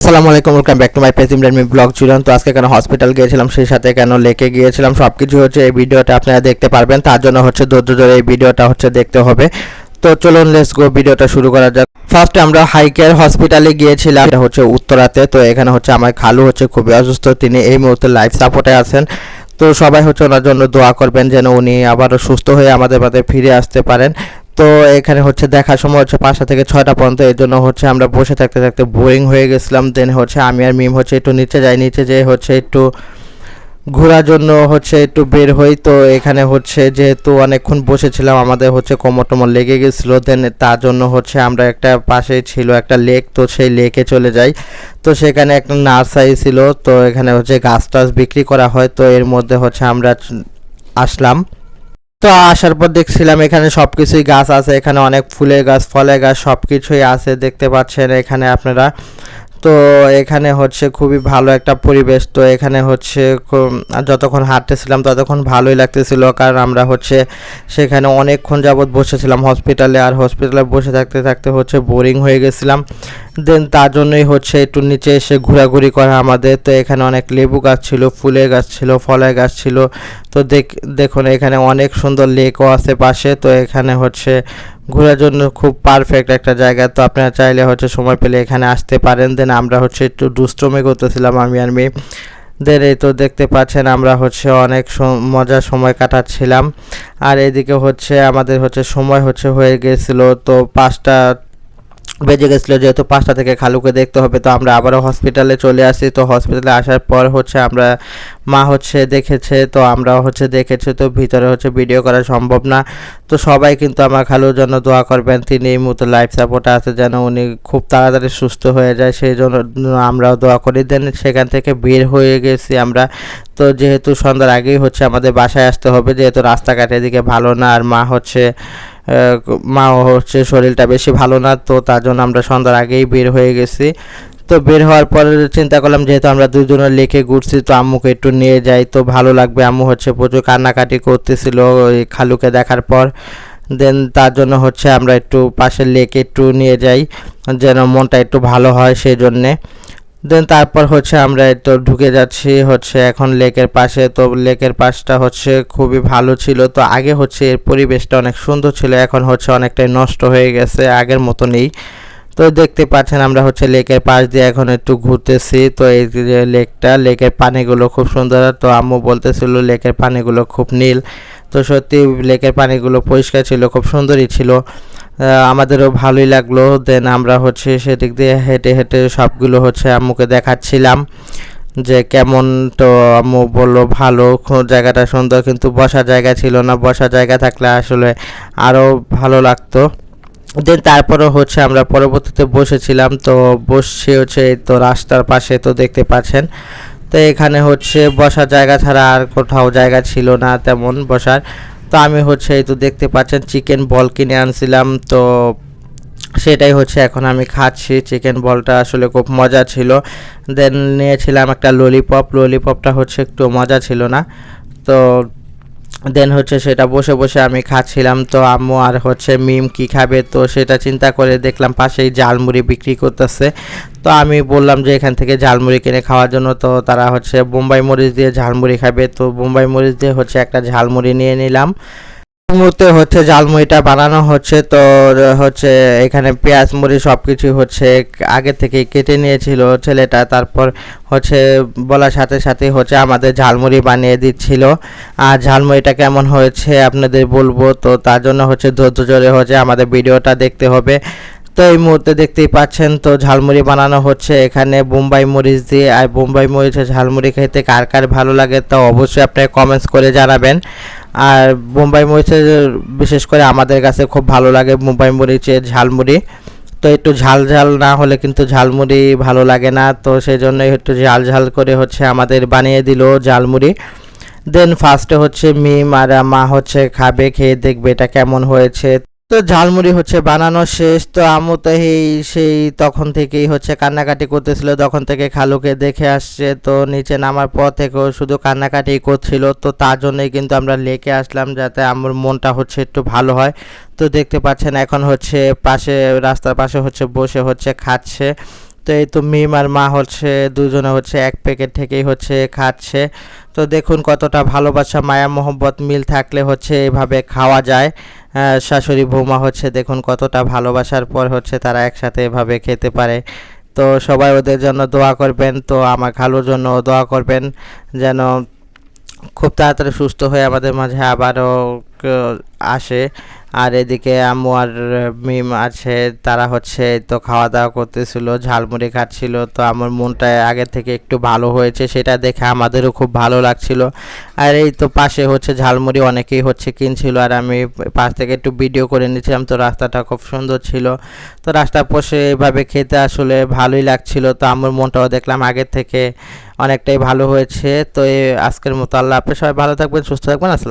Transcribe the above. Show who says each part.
Speaker 1: আসসালামু আলাইকুম welcome back to my page Imran blog Ceylon তো আজকে কেন হসপিটাল গিয়েছিলাম, সেই সাথে কেন লেকে গিয়েছিলাম সব কিছু হচ্ছে এই ভিডিওটা আপনারা দেখতে পারবেন। তার জন্য হচ্ছে ধৈর্য ধরে এই ভিডিওটা হচ্ছে দেখতে হবে। তো চলুন লেটস গো ভিডিওটা শুরু করা যাক। ফার্স্টে আমরা হাই কেয়ার হসপিটালে গিয়েছিলাম, এটা হচ্ছে উত্তরাতে। তো এখানে হচ্ছে আমার খালু হচ্ছে খুবই অসুস্থ, তিনি এই মুহূর্তে লাইফ সাপোর্টে আছেন। তো সবাই হচ্ছে ওনার জন্য দোয়া করবেন, যেন উনি আবারও সুস্থ হয়ে আমাদের মাঝে ফিরে আসতে পারেন। তো এখানে হচ্ছে দেখার সময় হচ্ছে পাঁচটা থেকে ছয়টা পর্যন্ত, এর জন্য হচ্ছে আমরা বসে থাকতে থাকতে বোরিং হয়ে গেছিলাম। দেন হচ্ছে আমি আর মিম হচ্ছে একটু নিচে যাই, নিচে যেয়ে হচ্ছে একটু ঘোরার জন্য হচ্ছে একটু বের হই। তো এখানে হচ্ছে যেহেতু অনেকক্ষণ বসেছিলাম, আমাদের হচ্ছে কোমর টোমর লেগে গেছিল। দেন তার জন্য হচ্ছে আমরা একটা পাশেই ছিল একটা লেক তো সেই লেকে চলে যাই। তো সেখানে একটা নার্সারি ছিল, তো এখানে হচ্ছে গাছ টাছ বিক্রি করা হয়। তো এর মধ্যে হচ্ছে আমরা আসলাম। তো আসার পর দেখছিলাম এখানে সব কিছুই গাছ আছে, এখানে অনেক ফুলের গাছ, ফলের গাছ সব কিছুই আছে, দেখতে পাচ্ছেন এখানে আপনারা। তো এখানে হচ্ছে খুবই ভালো একটা পরিবেশ, তো এখানে হচ্ছে যতক্ষণ হাঁটতেছিলাম ততক্ষণ ভালোই লাগতেছিল, কারণ আমরা হচ্ছে সেখানে অনেকক্ষণ যাবৎ বসেছিলাম হসপিটালে, আর হসপিটালে বসে থাকতে থাকতে হচ্ছে বোরিং হয়ে গেছিলাম। দেন তার জন্যই হচ্ছে একটু নিচে এসে ঘোরাঘুরি করা আমাদের, তো এখানে অনেক লেবু গাছ ছিল, ফুলের গাছ ছিল, ফলের গাছ ছিল তো দেখ, দেখুন, এখানে অনেক সুন্দর লেকও আছে পাশে, তো এখানে হচ্ছে ঘোরার জন্য খুব পারফেক্ট একটা জায়গা। তো আপনারা চাইলে হচ্ছে সময় পেলে এখানে আসতে পারেন। দেন আমরা হচ্ছে একটু দুষ্টমি করতেছিলাম আমি আর মেয়ে। দেন এই তো দেখতে পাচ্ছেন, আমরা হচ্ছে অনেক মজার সময় কাটাচ্ছিলাম। আর এদিকে হচ্ছে আমাদের হচ্ছে সময় হচ্ছে হয়ে গেছিল, তো পাঁচটা বেজে গেছিল, যেহেতু পাঁচটা থেকে খালুকে দেখতে হবে, তো আমরা আবারও হসপিটালে চলে আসি। তো হসপিটালে আসার পর হচ্ছে আমরা, মা হচ্ছে দেখেছে, তো আমরা হচ্ছে দেখেছি, তো ভিতরে হচ্ছে ভিডিও করা সম্ভব না। তো সবাই কিন্তু আমার খালুর জন্য দোয়া করবেন, তিনি এই মুহূর্তে লাইফ সাপোর্টে আছে, যেন উনি খুব তাড়াতাড়ি সুস্থ হয়ে যায়, সেই জন্য আমরাও দোয়া করি। দেন সেখান থেকে বের হয়ে গেছি আমরা। তো যেহেতু সন্ধ্যার আগেই হচ্ছে আমাদের বাসায় আসতে হবে, যেহেতু রাস্তাঘাট এদিকে ভালো না, আর মা হচ্ছে মা হচ্ছে শরীরটা বেশি ভালো না, তো তার জন্য আমরা সন্ধ্যার আগেই বের হয়ে গেছি। তো বের হওয়ার পরে চিন্তা করলাম যেহেতু আমরা দুজনের লেকে ঘুরছি, তো আম্মুকে একটু নিয়ে যাই, তো ভালো লাগবে। আম্মু হচ্ছে প্রচুর কান্নাকাটি করতেছিল ওই খালুকে দেখার পর। দেন তার জন্য হচ্ছে আমরা একটু পাশের লেকে একটু নিয়ে যাই, যেন মনটা একটু ভালো হয় সেই জন্যে। দেন তারপর হচ্ছে আমরা তো ঢুকে যাচ্ছি হচ্ছে এখন লেকের পাশে। তো লেকের পাশটা হচ্ছে খুবই ভালো ছিল। তো আগে হচ্ছে এর পরিবেশটা অনেক সুন্দর ছিল, এখন হচ্ছে অনেকটাই নষ্ট হয়ে গেছে আগের মতো নেই তো দেখতে পাচ্ছেন আমরা হচ্ছে লেকের পাশ দিয়ে এখন একটু ঘুরতেছি। তো এই যে লেকটা, লেকের পানিগুলো খুব সুন্দর। তো আম্মু বলতেছিল লেকের পানিগুলো খুব নীল। তো সত্যি লেকের পানিগুলো পরিষ্কার ছিল, খুব সুন্দরই ছিল। আমাদেরও ভালোই লাগল। দেন আমরা হচ্ছে সেদিক দিয়ে হেঁটে হেঁটে সবগুলো হচ্ছে আম্মুকে দেখাচ্ছিলাম যে কেমন তো আম্মু বলল, ভালো জায়গাটা সুন্দর, কিন্তু বসার জায়গা ছিল না। বসার জায়গা থাকলে আসলে আরও ভালো লাগতো। দেন তারপরে হচ্ছে আমরা পরবর্তীতে বসেছিলাম, তো বসছি হচ্ছে তো রাস্তার পাশে তো দেখতে পাচ্ছেন। তো এখানে হচ্ছে বসার জায়গা ছাড়া আর কোথাও জায়গা ছিল না তেমন বসার। তো আমি হচ্ছে এই তো দেখতে পাচ্ছেন চিকেন বল কিনে আনছিলাম। তো সেটাই হচ্ছে এখন আমি খাচ্ছি। চিকেন বলটা আসলে খুব মজা ছিল। দেন নিয়েছিলাম একটা ললিপপ ললিপপটা হচ্ছে একটু মজা ছিল না। তো দেন হচ্ছে সেটা বসে বসে আমি খাচ্ছিলাম। তো আম্মু আর হচ্ছে মিম কি খাবে? তো সেটা চিন্তা করে দেখলাম পাশেই ঝালমুড়ি বিক্রি করতেছে। তো আমি বললাম যে এখান থেকে ঝালমুড়ি কিনে খাওয়ার জন্য। তো তারা হচ্ছে বোম্বাই মরিচ দিয়ে ঝালমুড়ি খাবে। তো বোম্বাই মরিচ দিয়ে হচ্ছে একটা ঝালমুড়ি নিয়ে নিলাম। মুহূর্তে হচ্ছে ঝালমুড়িটা বানানো হচ্ছে। তো হচ্ছে এখানে পেঁয়াজ, মুড়ি সব কিছু হচ্ছে আগে থেকে কেটে নিয়েছিল ছেলেটা। তারপর হচ্ছে বলার সাথে সাথে হচ্ছে আমাদের ঝালমুড়ি বানিয়ে দিচ্ছিল। আর ঝালমুড়িটা কেমন হয়েছে আপনাদের বলব? তো তার জন্য হচ্ছে ধৈর্য ধরে হচ্ছে আমাদের ভিডিওটা দেখতে হবে। তো এই মুহূর্তে দেখতেই পাচ্ছেন, তো ঝালমুড়ি বানানো হচ্ছে এখানে বোম্বাই মরিচ দিয়ে। আর বোম্বাই মরিচের ঝালমুড়ি খেতে কার কার ভালো লাগে তা অবশ্যই আপনারা কমেন্টস করে জানাবেন। আর বোম্বাই মরিচের বিশেষ করে আমাদের কাছে খুব ভালো লাগে বোম্বাই মরিচের ঝালমুড়ি। তো একটু ঝাল ঝাল না হলে কিন্তু ঝালমুড়ি ভালো লাগে না। তো সেই জন্য একটু ঝাল ঝাল করে হচ্ছে আমাদের বানিয়ে দিল ঝালমুড়ি। দেন ফার্স্টে হচ্ছে মিম আর মা হচ্ছে খাবে, খেয়ে দেখবে এটা কেমন হয়েছে। তো ঝালমুড়ি হচ্ছে বানানো শেষ, তো আমু তো এই সেই তখন থেকেই হচ্ছে কান্নাকাটি করতেছিল, তখন থেকে খালুকে দেখে আসছে, তো নিচে নামার পর থেকেও শুধু কান্নাকাটি করছিল, তো তার জন্যই কিন্তু আমরা লেকে আসলাম যাতে আমার মনটা হচ্ছে একটু ভালো হয়। তো দেখতে পাচ্ছেন এখন হচ্ছে পাশে, রাস্তার পাশে হচ্ছে বসে হচ্ছে খাচ্ছে। তো এই তো মিম আর মা হচ্ছে, দুজনে হচ্ছে এক প্যাকেট থেকেই হচ্ছে খাচ্ছে। তো দেখুন কতটা ভালোবাসা, মায়া, মোহব্বত মিল থাকলে হচ্ছে এভাবে খাওয়া যায়। শাশুড়ি বৌমা হচ্ছে দেখুন কতটা ভালোবাসার পর হচ্ছে তারা একসাথে এভাবে খেতে পারে। তো সবাই ওদের জন্য দোয়া করবেন। তো আমার খালুর জন্য দোয়া করবেন। যেন খুব তাড়াতাড়ি সুস্থ হয়ে আমাদের মাঝে আবারও আসে। আর এদিকে আম্মু আর মিম আছে, তারা হচ্ছে তো খাওয়া দাওয়া করতেছিল, ঝালমুড়ি খাচ্ছিল। তো আমার মনটা আগের থেকে একটু ভালো হয়েছে, সেটা দেখে আমাদেরও খুব ভালো লাগছিল। আর এই তো পাশে হচ্ছে ঝালমুড়ি অনেকেই হচ্ছে কিনছিল, আর আমি পাশ থেকে একটু ভিডিও করে নিয়েছিলাম, তো রাস্তাটা খুব সুন্দর ছিল। তো রাস্তা বসে এভাবে খেতে আসলে ভালোই লাগছিল, তো আমার মনটাও দেখলাম আগের থেকে অনেকটাই ভালো হয়েছে। তো এই আজকের মতো আল্লাহ আপনি সবাই ভালো থাকবেন, সুস্থ থাকবেন, আসসালাম